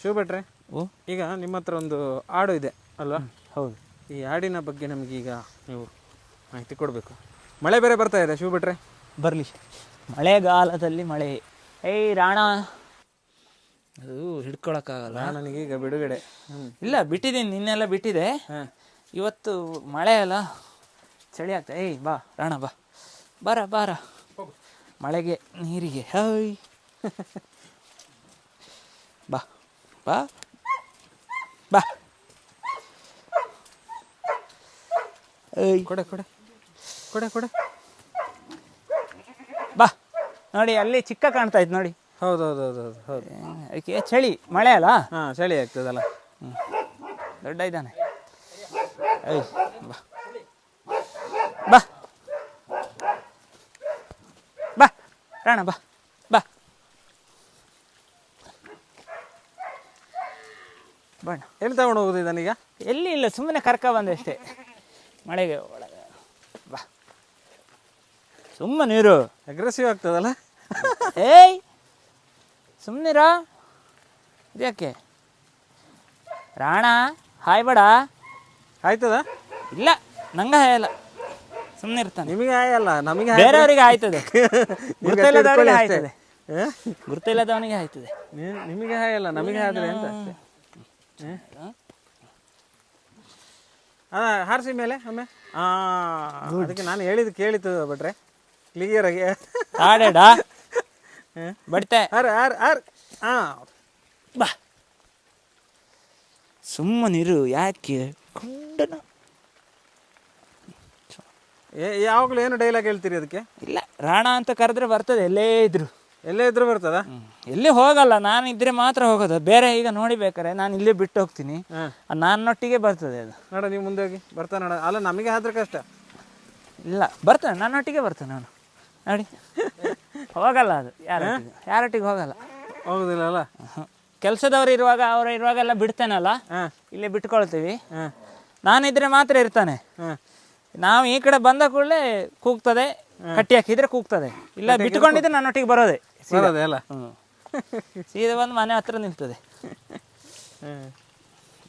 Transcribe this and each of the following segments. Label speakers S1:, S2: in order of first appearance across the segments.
S1: ಶಿವ ಭಟ್ರೆ
S2: ಓ.
S1: ಈಗ ನಿಮ್ಮ ಹತ್ರ ಒಂದು ಆಡು ಇದೆ ಅಲ್ವಾ?
S2: ಹೌದು.
S1: ಈ ಆಡಿನ ಬಗ್ಗೆ ನಮಗೀಗ ಈಗ ನೀವು ಮಾಹಿತಿ ಕೊಡಬೇಕು. ಮಳೆ ಬೇರೆ ಬರ್ತಾ ಇದೆ ಶಿವ ಭಟ್ರೆ
S2: ಬರಲಿ. ಮಳೆಗಾಲದಲ್ಲಿ ಮಳೆ. ಏಯ್ ರಾಣ. ಅದು ಹಿಡ್ಕೊಳಕ್ಕಾಗಲ್ಲ.
S1: ನನಗೆ ಈಗ ಬಿಡುಗಡೆ. ಹ್ಞೂ
S2: ಇಲ್ಲ ಬಿಟ್ಟಿದ್ದೀನಿ ನಿನ್ನೆಲ್ಲ ಬಿಟ್ಟಿದೆ.
S1: ಹಾಂ.
S2: ಇವತ್ತು ಮಳೆ ಅಲ್ಲ. ಚಳಿ ಆಗ್ತದೆ ಏಯ್ ಬಾ ರಾಣ ಬಾ. ಬಾರ ಬಾರ. ಮಳೆಗೆ ನೀರಿಗೆ. ಹಾಯ್ ಬಾ. ಬಾ ಬಾ ಏಯ್.
S1: ಕೊಡ ಕೊಡ. ಕೊಡ ಕೊಡೆ.
S2: ಬಾ. ನೋಡಿ ಅಲ್ಲಿ ಚಿಕ್ಕ ಕಾಣ್ತಾ ಇತ್ತು ನೋಡಿ.
S1: ಹೌದು ಹೌದು ಹೌದು ಹೌದು ಹೌದು.
S2: ಅದಕ್ಕೆ ಚಳಿ ಮಳೆ ಅಲ್ಲ?
S1: ಹಾಂ ಚಳಿ ಆಗ್ತದಲ್ಲ.
S2: ಹ್ಞೂ ದೊಡ್ಡ ಇದ್ದಾನೆ ಏಯ್ ಬಾ. ಬಾ. ಬಾ. ರಾಣ ಬಾ. ಬಣ್ಣ.
S1: ಎಲ್ಲಿ ತಗೊಂಡು ಹೋಗುದು ಇದನ್ನೀಗ
S2: ಎಲ್ಲಿ ಇಲ್ಲ ಸುಮ್ಮನೆ ಕರ್ಕ ಬಂದೆ ಅಷ್ಟೇ. ಮಳೆಗೆ ಒಳಗೆ. ಬಾ. ಸುಮ್ಮನೆ ನೀರು.
S1: ಅಗ್ರೆಸಿವ್ ಆಗ್ತದಲ್ಲ?
S2: ಏಯ್! ಸುಮ್ಮನಿರ ಇದ್ಯಾಕೆ ರಾಣ ಹಾಯ್ ಬೇಡ.
S1: ಆಯ್ತದ?
S2: ಇಲ್ಲ ನಂಗ ಹಾಯಲ್ಲ ಸುಮ್ಮನೆ ಇರ್ತಾನೆ.
S1: ನಿಮಗೆ ಹಾಯಲ್ಲ ನಮಗೆ
S2: ಬೇರೆಯವರಿಗೆ ಆಯ್ತದೆ.
S1: ಗುರುತಿಲ್ಲದವನಿಗೆ.
S2: ಆಯ್ತದೆ. ಗುರುತಿಲ್ಲದವನಿಗೆ ಆಯ್ತದೆ.
S1: ನಿಮಗೆ ಹಾಯಲ್ಲ ನಮಗೆ ಆದ್ರೆ ಅಂತ ಅಷ್ಟೇ? ಅದ ಹಾರಿಸಿ ಮೇಲೆ ಒಮ್ಮೆ ಹಾ ಅದಕ್ಕೆ ನಾನು ಹೇಳಿದ್ದು ಕೇಳಿತು ಬಿಟ್ರೆ ಕ್ಲಿಯರ್ ಆಗಿ.
S2: ಆಡೇಡ ಬಡ್ತೆ.
S1: ಆರ್ ಆರ್ ಆರ್ ಹಾ
S2: ಬಾ. ಸುಮ್ಮನಿರು ಯಾಕೆ? ಕೊಂಡನ.
S1: ಯಾವಾಗಲೂ ಏನು ಡೈಲಾಗ್ ಹೇಳ್ತೀರಿ ಅದಕ್ಕೆ?
S2: ಇಲ್ಲ ರಾಣ ಅಂತ ಕರೆದ್ರೆ ಬರ್ತದೆ ಎಲ್ಲೇ ಇದ್ರು.
S1: ಎಲ್ಲೇ ಇದ್ರೂ ಬರ್ತದ?
S2: ಎಲ್ಲಿ ಹೋಗಲ್ಲ ನಾನು ಇದ್ರೆ ಮಾತ್ರ ಹೋಗೋದು. ಬೇರೆ ಈಗ ನೋಡಿ ಬೇಕಾರೆ ನಾನು ಇಲ್ಲೇ ಬಿಟ್ಟು ಹೋಗ್ತೀನಿ. ನನ್ನೊಟ್ಟಿಗೆ ಬರ್ತದೆ ಅದು.
S1: ನೋಡ ನೀವು ಮುಂದೆ ಹೋಗಿ ಬರ್ತಾ ನೋಡ. ಅಲ್ಲ ನಮಗೆ ಆದ್ರೆ ಕಷ್ಟ.
S2: ಇಲ್ಲ ಬರ್ತಾನೆ. ನನ್ನೊಟ್ಟಿಗೆ ಬರ್ತಾನೆ ನಾನು. ನೋಡಿ. ಹೋಗಲ್ಲ ಅದು. ಯಾರ ಯಾರೊಟ್ಟಿಗೆ ಹೋಗಲ್ಲ.
S1: ಹೋಗುದಿಲ್ಲ ಅಲ್ಲ?
S2: ಕೆಲಸದವ್ರು ಇರುವಾಗ ಅವ್ರು ಇರುವಾಗೆಲ್ಲ ಬಿಡ್ತೇನಲ್ಲ? ಇಲ್ಲೇ ಬಿಟ್ಕೊಳ್ತೀವಿ. ನಾನಿದ್ರೆ ಮಾತ್ರ ಇರ್ತಾನೆ. ನಾವು ಈ ಕಡೆ ಬಂದ ಕೂಡಲೇ ಕೂಗ್ತದೆ. ಕಟ್ಟಿ ಹಾಕಿದ್ರೆ ಕೂಗ್ತದೆ. ಇಲ್ಲ ಬಿಟ್ಕೊಂಡಿದ್ರೆ ನನ್ನೊಟ್ಟಿಗೆ ಬರೋದೆ.
S1: ಬರೋದೆ ಅಲ್ಲ.
S2: ಹ್ಞೂ ಸೀದಾ ಬಂದು ಮನೆ ಹತ್ರ ನಿಲ್ತದೆ.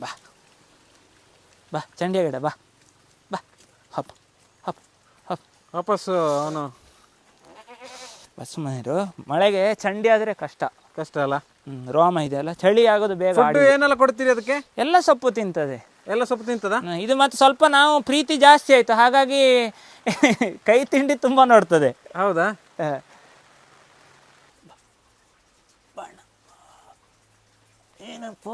S2: ಬಾ. ಬಾ ಚಂಡಿಯ ಗಿಡ ಬಾ. ಬಾ. ಹಪ್ ಹಪ್ ಹಪ್.
S1: ವಾಪಸ್ಸು ಅವನು.
S2: ಬಸ್ ಮನೆಯರು ಮಳೆಗೆ ಚಂಡಿ ಆದರೆ ಕಷ್ಟ.
S1: ಕಷ್ಟ ಅಲ್ಲ?
S2: ಹ್ಮ್, ರೋಮ ಇದೆಯಲ್ಲ ಚಳಿ ಆಗೋದು ಬೇಗ
S1: ಫುಡ್
S2: ಆಡಿ
S1: ಏನೆಲ್ಲ ಕೊಡ್ತೀರಿ ಅದಕ್ಕೆ?
S2: ಎಲ್ಲ ಸೊಪ್ಪು ತಿಂತದೆ.
S1: ಎಲ್ಲ ಸೊಪ್ಪು ತಿಂತದ?
S2: ಹ್ಮ್, ಇದು ಮತ್ತೆ ಸ್ವಲ್ಪ ನಾವು ಪ್ರೀತಿ ಜಾಸ್ತಿ ಆಯ್ತು ಹಾಗಾಗಿ ಕೈ ತಿಂಡಿ ತುಂಬಾ ನೋಡ್ತದೆ.
S1: ಹೌದಾ?
S2: ಹ. ಏನಪ್ಪ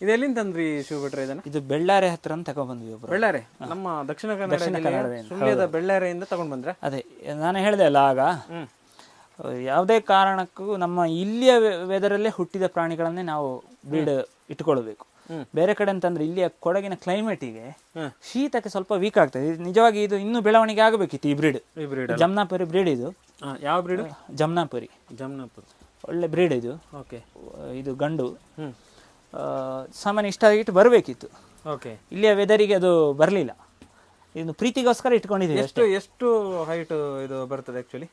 S1: ಇದು ಎಲ್ಲಿಂದ ತಂದ್ರಿ ಶಿವ ಭಟ್ರೆ ಇದನ್ನ?
S2: ಇದು ಬೆಳ್ಳಾರೆ ಹತ್ರ ತಗೊಂಡ್ಬಂದ್ವಿ ಒಬ್ರು.
S1: ಬೆಳ್ಳಾರೆ? ನಮ್ಮ ದಕ್ಷಿಣ ಕನ್ನಡ ಜಿಲ್ಲೆಯ
S2: ಕನ್ನಡದಿಂದ,
S1: ಸುಳ್ಯದ ಬೆಳ್ಳಾರೆಯಿಂದ ತಗೊಂಡ್ ಬಂದ್ರೆ
S2: ಅದೇ ನಾನು ಹೇಳಿದೆ ಅಲ್ಲ ಆಗ. ಯಾವುದೇ ಕಾರಣಕ್ಕೂ ನಮ್ಮ ಇಲ್ಲಿಯ ವೆದರಲ್ಲೇ ಹುಟ್ಟಿದ ಪ್ರಾಣಿಗಳನ್ನೇ ನಾವು ಬ್ರೀಡ್ ಇಟ್ಕೊಳ್ಬೇಕು. ಬೇರೆ ಕಡೆ ಅಂತಂದ್ರೆ ಇಲ್ಲಿಯ ಕೊಡಗಿನ ಕ್ಲೈಮೇಟಿಗೆ. ಶೀತಕ್ಕೆ ಸ್ವಲ್ಪ ವೀಕ್ ಆಗ್ತದೆ. ಇದು ನಿಜವಾಗಿ ಇದು ಇನ್ನೂ ಬೆಳವಣಿಗೆ ಆಗಬೇಕಿತ್ತು ಈ ಬ್ರೀಡ್
S1: ಈ ಬ್ರೀಡ್
S2: ಜಮ್ನಾಪುರಿ ಬ್ರೀಡ್ ಇದು.
S1: ಯಾವ ಬ್ರೀಡ್
S2: ಜಮ್ನಾಪುರಿ.
S1: ಜಮ್ನಾಪುರ್.
S2: ಒಳ್ಳೆ ಬ್ರೀಡ್ ಇದು.
S1: ಓಕೆ
S2: ಇದು ಗಂಡು. ಸಾಮಾನ್ಯ ಇಷ್ಟ ಆಗಿಟ್ಟು ಬರಬೇಕಿತ್ತು.
S1: ಓಕೆ
S2: ಇಲ್ಲಿಯ ವೆದರಿಗೆ ಅದು ಬರಲಿಲ್ಲ. ಇದು ಪ್ರೀತಿಗೋಸ್ಕರ ಇಟ್ಕೊಂಡಿದ್ದೀವಿ
S1: ಎಷ್ಟು ಎಷ್ಟು ಹೈಟ್ ಇದು ಬರ್ತದೆ ಆ್ಯಕ್ಚುಲಿ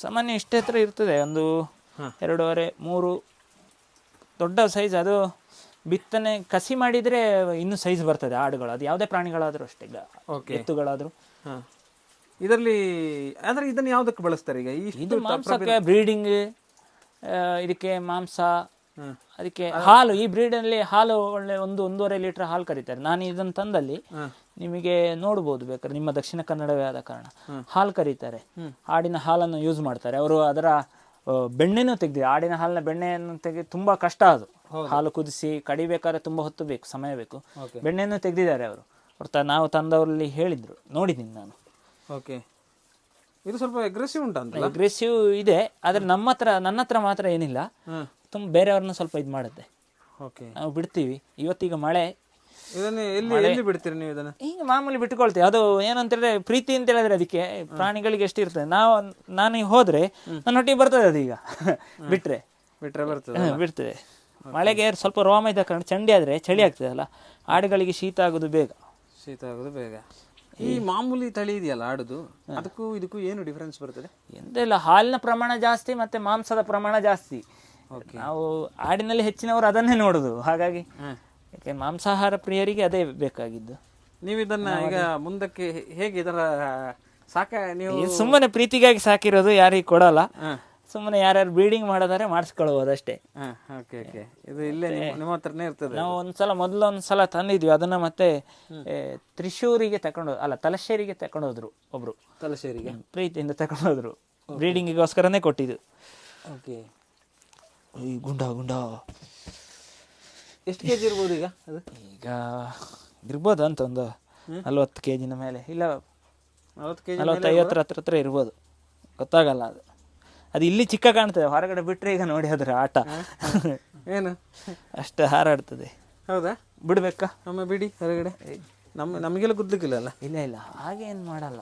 S2: ಸಾಮಾನ್ಯ ಇಷ್ಟೇ ಹತ್ರ ಇರ್ತದೆ. ಒಂದು. ಎರಡೂವರೆ ಮೂರು. ದೊಡ್ಡ ಸೈಜ್ ಅದು ಬಿತ್ತನೆ ಕಸಿ ಮಾಡಿದ್ರೆ ಇನ್ನೂ ಸೈಜ್ ಬರ್ತದೆ ಆಡುಗಳು. ಅದು ಯಾವುದೇ ಪ್ರಾಣಿಗಳಾದರೂ ಅಷ್ಟೇ.
S1: ಓಕೆ
S2: ಎತ್ತುಗಳಾದರೂ.
S1: ಹಾ. ಇದರಲ್ಲಿ ಅಂದ್ರೆ ಇದನ್ನ ಯಾವುದಕ್ಕೆ ಬಳಸ್ತಾರೆ ಈಗ?
S2: ಇದು ಮಾಂಸಕ್ಕೆ ಬ್ರೀಡಿಂಗ್ ಇದಕ್ಕೆ ಮಾಂಸ. ಅದಕ್ಕೆ ಹಾಲು ಈ ಬ್ರೀಡಲ್ಲಿ ಹಾಲು ಒಳ್ಳೆ ಒಂದು ಒಂದೂವರೆ ಲೀಟರ್ ಹಾಲು ಕರೀತಾರೆ. ನಾನು ಇದನ್ನು ತಂದಲ್ಲಿ. ನಿಮಗೆ ನೋಡ್ಬೋದು ಬೇಕಾದ್ರೆ ನಿಮ್ಮ ದಕ್ಷಿಣ ಕನ್ನಡವೇ ಆದ ಕಾರಣ. ಹಾಲು ಕರೀತಾರೆ. ಆಡಿನ ಹಾಲನ್ನು ಯೂಸ್ ಮಾಡ್ತಾರೆ. ಅವರು ಅದರ ಬೆಣ್ಣೆನೂ ತೆಗ್ದಿದೆ ಆಡಿನ ಹಾಲಿನ ಬೆಣ್ಣೆಯನ್ನು ತೆಗೆ ತುಂಬಾ ಕಷ್ಟ ಅದು. ಹಾಲು ಕುದಿಸಿ ಕಡಿಬೇಕಾದ್ರೆ ತುಂಬಾ ಹೊತ್ತು ಬೇಕು ಸಮಯ ಬೇಕು. ಬೆಣ್ಣೆಯನ್ನು ತೆಗೆದಿದ್ದಾರೆ ಅವರು. ಹೊರ್ತಾ ನಾವು ತಂದವರಲ್ಲಿ ಹೇಳಿದ್ರು. ನೋಡಿದ್ದೀನಿ ನಾನು.
S1: ಓಕೆ ಇದು ಸ್ವಲ್ಪ ಅಗ್ರೆಸಿವ್ ಉಂಟಂತ
S2: ಅಗ್ರೆಸಿವ್ ಇದೆ ಆದ್ರೆ ನಮ್ಮ ಹತ್ರ ನನ್ನ ಹತ್ರ ಮಾತ್ರ ಏನಿಲ್ಲ. ತುಂಬ ಬೇರೆಯವ್ರನ್ನ ಸ್ವಲ್ಪ ಇದು ಮಾಡುತ್ತೆ.
S1: ಓಕೆ
S2: ನಾವು ಬಿಡ್ತೀವಿ. ಇವತ್ತೀಗ ಮಳೆ.
S1: ಇದನ್ನ ಎಲ್ಲಿ ಎಲ್ಲಿ ಬಿಡ್ತೀರಿ ನೀವು ಇದನ್ನ?
S2: ಈಗ ಮಾಮೂಲಿ ಬಿಟ್ಕೊಳ್ತೀವಿ. ಅದು ಏನಂತ ಹೇಳಿದ್ರೆ ಪ್ರೀತಿ ಅಂತ ಹೇಳಿದ್ರೆ ಅದಕ್ಕೆ ಪ್ರಾಣಿಗಳಿಗೆ ಎಷ್ಟು ಇರ್ತದೆ. ನಾವು ನಾನು ಈಗ ಹೋದ್ರೆ ನನ್ನ ಹೊಟ್ಟಿಗೆ ಬರ್ತದೆ ಅದೀಗ ಬಿಟ್ರೆ.
S1: ಬಿಟ್ರೆ ಬರ್ತದೆ
S2: ಬಿಡ್ತದೆ. ಮಳೆಗೆ ಸ್ವಲ್ಪ ರೋಮ ಇದ್ದ ಕಾರಣ ಚಂಡಿ ಆದ್ರೆ ಚಳಿ ಆಗ್ತದಲ್ಲ. ಆಡುಗಳಿಗೆ ಶೀತ ಆಗೋದು ಬೇಗ.
S1: ಶೀತ ಆಗೋದು ಬೇಗ. ಈ ಮಾಮೂಲಿ ತಳಿ ಇದೆಯಲ್ಲ ಆಡುದು? ಅದಕ್ಕೂ ಇದಕ್ಕೂ ಏನು ಡಿಫರೆನ್ಸ್ ಬರ್ತದೆ?
S2: ಎಂತ ಇಲ್ಲ ಹಾಲಿನ ಪ್ರಮಾಣ ಜಾಸ್ತಿ ಮತ್ತೆ ಮಾಂಸದ ಪ್ರಮಾಣ ಜಾಸ್ತಿ. ನಾವು ಆಡಿನಲ್ಲಿ ಹೆಚ್ಚಿನವರು ಅದನ್ನೇ ನೋಡುದು. ಹಾಗಾಗಿ ಯಾಕೆ ಮಾಂಸಾಹಾರ ಪ್ರಿಯರಿಗೆ ಅದೇ ಬೇಕಾಗಿದ್ದು.
S1: ನೀವು ಇದನ್ನ ಈಗ ಮುಂದಕ್ಕೆ ಹೇಗೆ ಇದರ ಸಾಕ ನೀವು
S2: ಸುಮ್ಮನೆ ಪ್ರೀತಿಗಾಗಿ ಸಾಕಿರೋದು ಯಾರಿಗೂ ಕೊಡಲ್ಲ. ಸುಮ್ಮನೆ ಯಾರ್ಯಾರು ಬ್ರೀಡಿಂಗ್ ಮಾಡೋದಾದ್ರೆ ಮಾಡಿಸ್ಕೊಳ್ಳಬಹುದು ಅಷ್ಟೇ.
S1: ಓಕೆ ಓಕೆ ಇದು ಇಲ್ಲೇ ನಿಮ್ಮ ಹತ್ರನೇ ಇರ್ತದೆ
S2: ನಾವು ಒಂದ್ಸಲ ಮೊದಲೊಂದ್ಸಲ ತಂದಿದ್ವಿ. ಅದನ್ನ ಮತ್ತೆ ತ್ರಿಶೂರಿಗೆ ತಕೊಂಡು ಅಲ್ಲ ತಲಶೇರಿಗೆ ತಕೊಂಡೋದ್ರು ಒಬ್ರು.
S1: ತಲಶೇರಿಗೆ?
S2: ಪ್ರೀತಿಯಿಂದ ತಕೊಂಡೋದ್ರು ಬ್ರೀಡಿಂಗಿಗೋಸ್ಕರನೇ ಕೊಟ್ಟಿದ್ದು.
S1: ಓಕೆ
S2: ಈ ಗುಂಡ ಗುಂಡ.
S1: ಎಷ್ಟು ಕೆ ಜಿ ಇರ್ಬೋದು ಈಗ ಅದು?
S2: ಈಗ ಇರ್ಬೋದು ಅಂತ ಒಂದು ನಲ್ವತ್ತು ಕೆ ಜಿನ ಮೇಲೆ. ಇಲ್ಲ
S1: ನಲ್ವತ್ತು ಕೆ ಜಿ
S2: ನಲವತ್ತು ಐವತ್ತರ ಹತ್ರ ಹತ್ರ ಇರ್ಬೋದು. ಗೊತ್ತಾಗಲ್ಲ ಅದು. ಅದು ಇಲ್ಲಿ ಚಿಕ್ಕ ಕಾಣ್ತದೆ ಹೊರಗಡೆ ಬಿಟ್ರೆ ಈಗ ನೋಡಿ ಅದ್ರ ಆಟ.
S1: ಏನು?
S2: ಅಷ್ಟು ಹಾರಾಡ್ತದೆ.
S1: ಹೌದಾ?
S2: ಬಿಡ್ಬೇಕಾ?
S1: ನಮ್ಮ ಬಿಡಿ ಹೊರಗಡೆ. ನಮ್ಮ ನಮಗೆಲ್ಲ ಗುದ್ಲಿಕ್ಕಿಲ್ಲ ಅಲ್ಲ?
S2: ಇಲ್ಲ ಇಲ್ಲ ಹಾಗೆ ಏನು ಮಾಡಲ್ಲ